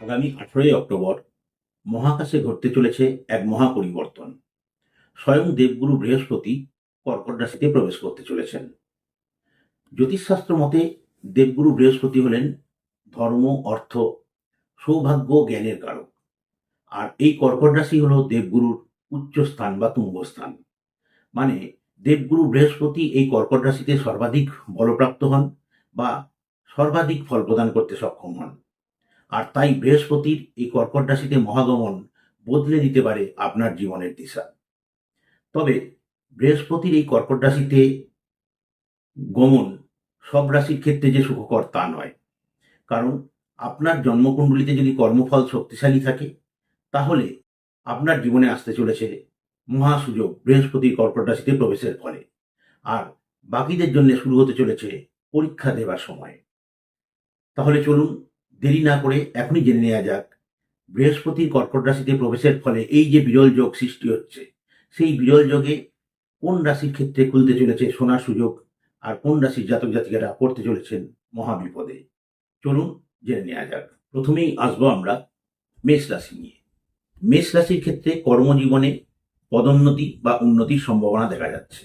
আগামী আঠেরোই অক্টোবর মহাকাশে ঘটতে চলেছে এক মহা পরিবর্তন স্বয়ং দেবগুরু বৃহস্পতি কর্কট রাশিতে প্রবেশ করতে চলেছেন। জ্যোতিষশাস্ত্র মতে, দেবগুরু বৃহস্পতি হলেন ধর্ম, অর্থ, সৌভাগ্য, জ্ঞানের কারক। আর এই কর্কট রাশি হল দেবগুরুর উচ্চ স্থান বা তুঙ্গস্থান মানে দেবগুরু বৃহস্পতি এই কর্কট রাশিতে সর্বাধিক বলপ্রাপ্ত হন বা সর্বাধিক ফল প্রদান করতে সক্ষম হন। আর তাই বৃহস্পতির এই কর্কট রাশিতে মহাগমন বদলে দিতে পারে আপনার জীবনের দিশা। তবে বৃহস্পতির এই কর্কট রাশিতে গমন সব রাশির ক্ষেত্রে যে সুখকর তা নয়। কারণ আপনার জন্মকুণ্ডলিতে যদি কর্মফল শক্তিশালী থাকে, তাহলে আপনার জীবনে আসতে চলেছে মহা সুযোগ বৃহস্পতির কর্কট রাশিতে প্রবেশের ফলে। আর বাকিদের জন্য শুরু হতে চলেছে পরীক্ষা দেবার সময়। তাহলে চলুন দেরি না করে এখনই জেনে নেওয়া যাক, বৃহস্পতির কর্কট রাশিতে প্রবেশের ফলে এই যে বিরল যোগ সৃষ্টি হচ্ছে, সেই বিরল যোগে কোন রাশির ক্ষেত্রে খুলতে চলেছে সোনার সুযোগ আর কোন রাশির জাতক জাতিকারা পড়তে চলেছেন মহাবিপদে? চলুন জেনে নেওয়া যাক। প্রথমেই আসব আমরা মেষ রাশি নিয়ে। মেষ রাশির ক্ষেত্রে কর্মজীবনে পদোন্নতি বা উন্নতির সম্ভাবনা দেখা যাচ্ছে।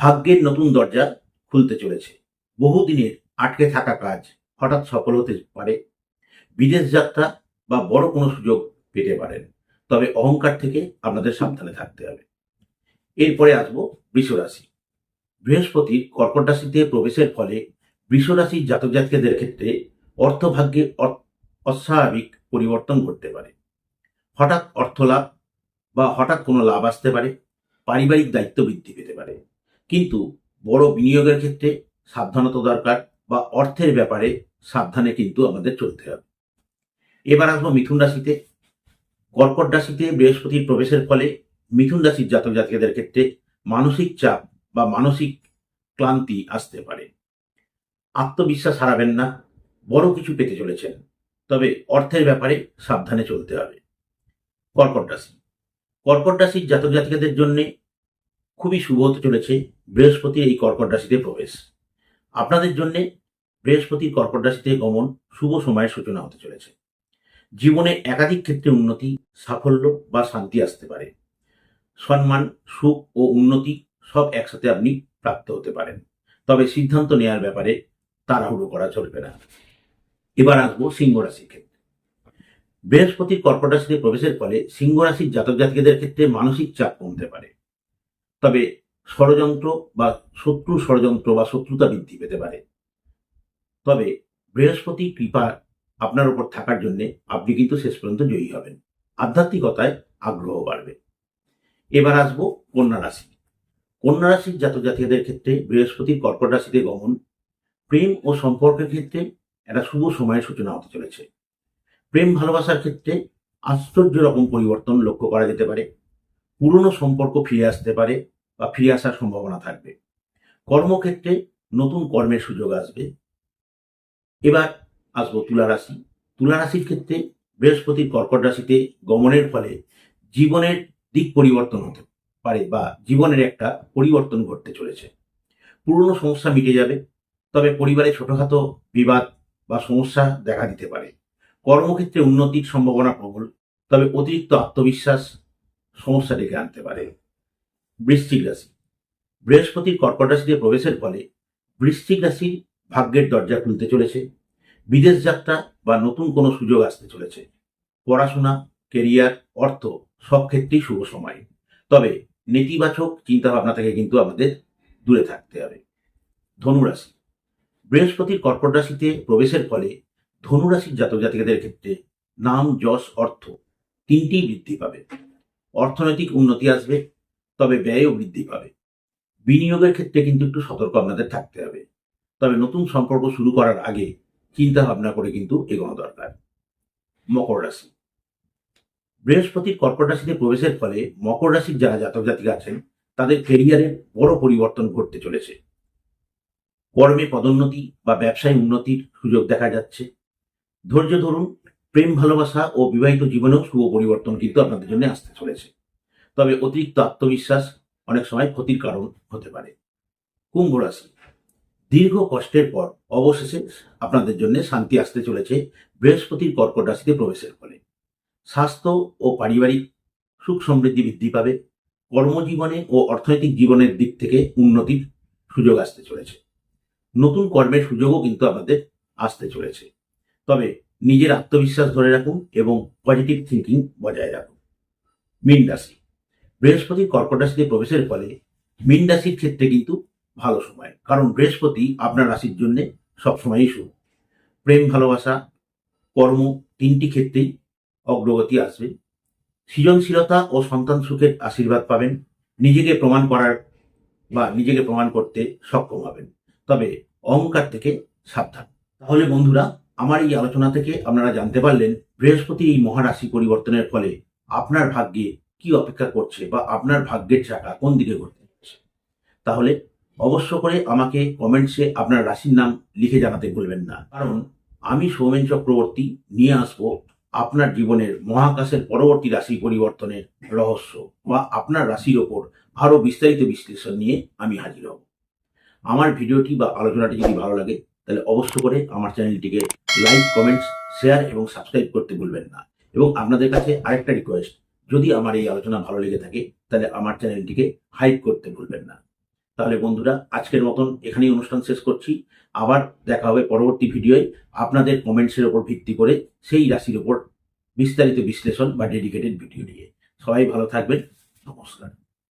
ভাগ্যের নতুন দরজা খুলতে চলেছে। বহুদিনের আটকে থাকা কাজ হঠাৎ সফল হতে পারে, বিদেশ যাত্রা বা বড় কোনো সুযোগ পেতে পারেন, তবে অহংকার থেকে আপনাদের সাবধানে থাকতে হবে। এরপরে আসব বৃষরাশি বৃহস্পতির কর্কট রাশিতে প্রবেশের ফলে বৃষরাশির জাতক জাতিকাদের ক্ষেত্রে অর্থভাগ্যে অস্বাভাবিক পরিবর্তন ঘটতে পারে। হঠাৎ অর্থলাভ বা হঠাৎ কোনো লাভ আসতে পারে, পারিবারিক দায়িত্ব বৃদ্ধি পেতে পারে। কিন্তু বড় বিনিয়োগের ক্ষেত্রে সাবধানতা দরকার বা অর্থের ব্যাপারে সাবধানে কিন্তু আমাদের চলতে হবে। এবার আসব মিথুন রাশিতে। কর্কট রাশিতে বৃহস্পতির প্রবেশের ফলে মিথুন রাশির জাতক জাতিকাদের ক্ষেত্রে মানসিক চাপ বা মানসিক ক্লান্তি আসতে পারে। আত্মবিশ্বাস হারাবেন না, বড় কিছু পেতে চলেছেন, তবে অর্থের ব্যাপারে সাবধানে চলতে হবে। কর্কট রাশি। কর্কট রাশির জাতক জাতিকাদের জন্য খুবই শুভ হতে চলেছে বৃহস্পতির এই কর্কট রাশিতে প্রবেশ। আপনাদের জন্য বৃহস্পতির কর্কট রাশিতে গমন শুভ সময়ের সূচনা হতে চলেছে। জীবনে একাধিক ক্ষেত্রে উন্নতি, সাফল্য বা শান্তি আসতে পারে। সম্মান, সুখ ও উন্নতি সব একসাথে আপনি প্রাপ্ত হতে পারেন। তবে সিদ্ধান্ত নেওয়ার ব্যাপারে তাড়াহুড়ো করা চলবে না। এবার আসব সিংহ রাশির ক্ষেত্রে। বৃহস্পতির কর্কট রাশিতে প্রবেশের ফলে সিংহ রাশির জাতক জাতিকাদের ক্ষেত্রে মানসিক চাপ কমতে পারে। তবে ষড়যন্ত্র বা শত্রু ষড়যন্ত্র বা শত্রুতা বৃদ্ধি পেতে পারে। তবে বৃহস্পতি কৃপা আপনার উপর থাকার জন্য আপনি কিন্তু শেষ পর্যন্ত জয়ী হবেন। আধ্যাত্মিকতায় আগ্রহ বাড়বে। এবার আসব কন্যা রাশি। কন্যা রাশির জাতক জাতিকাদের ক্ষেত্রে বৃহস্পতির কর্কট রাশিতে গমন, প্রেম ও সম্পর্কের ক্ষেত্রে একটা শুভ সময়ের সূচনা হতে চলেছে। প্রেম ভালোবাসার ক্ষেত্রে আশ্চর্য রকম পরিবর্তন লক্ষ্য করা যেতে পারে। পুরনো সম্পর্ক ফিরে আসতে পারে বা ফিরে আসার সম্ভাবনা থাকবে। কর্মক্ষেত্রে নতুন কর্মের সুযোগ আসবে। এবার আসব তুলা রাশি। তুলা রাশির ক্ষেত্রে বৃহস্পতির কর্কট রাশিতে গমনের ফলে জীবনের দিক পরিবর্তন হতে পারে বা জীবনের একটা পরিবর্তন ঘটতে চলেছে। পুরনো সমস্যা মিটে যাবে, তবে পরিবারে ছোটখাটো বিবাদ বা সমস্যা দেখা দিতে পারে। কর্মক্ষেত্রে উন্নতির সম্ভাবনা প্রবল, তবে অতিরিক্ত আত্মবিশ্বাস সমস্যা ডেকে আনতে পারে। বৃশ্চিক রাশি। বৃহস্পতির কর্কট রাশিতে প্রবেশের ফলে বৃশ্চিক রাশির ভাগ্যের দরজা খুলতে চলেছে, বিদেশ যাত্রা বা নতুন কোনো সুযোগ আসতে চলেছে। পড়াশোনা, কেরিয়ার, অর্থ সব ক্ষেত্রেই শুভ সময়। তবে নেতিবাচক চিন্তাভাবনা থেকে কিন্তু আমাদের দূরে থাকতে হবে। ধনুরাশি। বৃহস্পতির কর্কট রাশিতে প্রবেশের ফলে ধনুরাশির জাতক জাতিকাদের ক্ষেত্রে নাম, যশ, অর্থ তিনটি বৃদ্ধি পাবে। অর্থনৈতিক উন্নতি আসবে, তবে ব্যয়ও বৃদ্ধি পাবে। বিনিয়োগের ক্ষেত্রে কিন্তু একটু সতর্ক আপনাদের থাকতে হবে। তবে নতুন সম্পর্ক শুরু করার আগে চিন্তা ভাবনা করে কিন্তু এগোনো দরকার। মকর রাশি। বৃহস্পতির কর্কট রাশিতে প্রবেশের ফলে মকর রাশির যারা জাতক জাতিকা আছেন, তাদের কেরিয়ারের বড় পরিবর্তন ঘটতে চলেছে। কর্মে পদোন্নতি বা ব্যবসায় উন্নতির সুযোগ দেখা যাচ্ছে। ধৈর্য ধরুন, প্রেম ভালোবাসা ও বিবাহিত জীবনেও শুভ পরিবর্তন কিন্তু আপনাদের জন্য আসতে চলেছে। তবে অতিরিক্ত আত্মবিশ্বাস অনেক সময় ক্ষতির কারণ হতে পারে। কুম্ভ রাশি। দীর্ঘ কষ্টের পর অবশেষে আপনাদের জন্য শান্তি আসতে চলেছে বৃহস্পতির কর্কট রাশিতে প্রবেশের ফলে। স্বাস্থ্য ও পারিবারিক সুখ সমৃদ্ধি বৃদ্ধি পাবে। কর্মজীবনে ও অর্থনৈতিক জীবনের দিক থেকে উন্নতির সুযোগ আসতে চলেছে। নতুন কর্মের সুযোগও কিন্তু আপনাদের আসতে চলেছে। তবে নিজের আত্মবিশ্বাস ধরে রাখুন এবং পজিটিভ থিঙ্কিং বজায় রাখুন। মীন রাশি। বৃহস্পতির কর্কট রাশিতে প্রবেশের ফলে মীন রাশির ক্ষেত্রে কিন্তু ভালো সময়। কারণ বৃহস্পতি আপনার রাশির জন্য সবসময়ই শুভ। প্রেম, ভালোবাসা, কর্ম তিনটি ক্ষেত্রেই অগ্রগতি আসবে। সৃজনশীলতা ও সন্তান সুখের আশীর্বাদ পাবেন। নিজেকে প্রমাণ করার বা নিজেকে প্রমাণ করতে সক্ষম হবেন। তবে অহংকার থেকে সাবধান। তাহলে বন্ধুরা, আমার এই আলোচনা থেকে আপনারা জানতে পারলেন বৃহস্পতি এই মহারাশি পরিবর্তনের ফলে আপনার ভাগ্যে কি অপেক্ষা করছে বা আপনার ভাগ্যের চাকা কোন দিকে ঘুরতে তাহলে অবশ্য করে আমাকে কমেন্টসে আপনার রাশির নাম লিখে জানাতে ভুলবেন না। কারণ আমি সৌমেন চক্রবর্তী নিয়ে আসব আপনার জীবনের মহাকাশের পরবর্তী রাশি পরিবর্তনের রহস্য বা আপনার রাশির ওপর আরও বিস্তারিত বিশ্লেষণ নিয়ে আমি হাজির হব। আমার ভিডিওটি বা আলোচনাটি যদি ভালো লাগে, তাহলে অবশ্য করে আমার চ্যানেলটিকে লাইক কমেন্টস শেয়ার এবং সাবস্ক্রাইব করতে ভুলবেন না। এবং আপনাদের কাছে আরেকটা রিকোয়েস্ট যদি আমার এই আলোচনা ভালো লেগে থাকে, তাহলে আমার চ্যানেলটিকে হাইপ করতে ভুলবেন না। তাহলে বন্ধুরা, আজকের মতন এখানেই অনুষ্ঠান শেষ করছি। আবার দেখা হবে পরবর্তী ভিডিওয়। আপনাদের কমেন্টসের ওপর ভিত্তি করে সেই রাশির ওপর বিস্তারিত বিশ্লেষণ বা ডেডিকেটেড ভিডিও নিয়ে। সবাই ভালো থাকবেন। নমস্কার।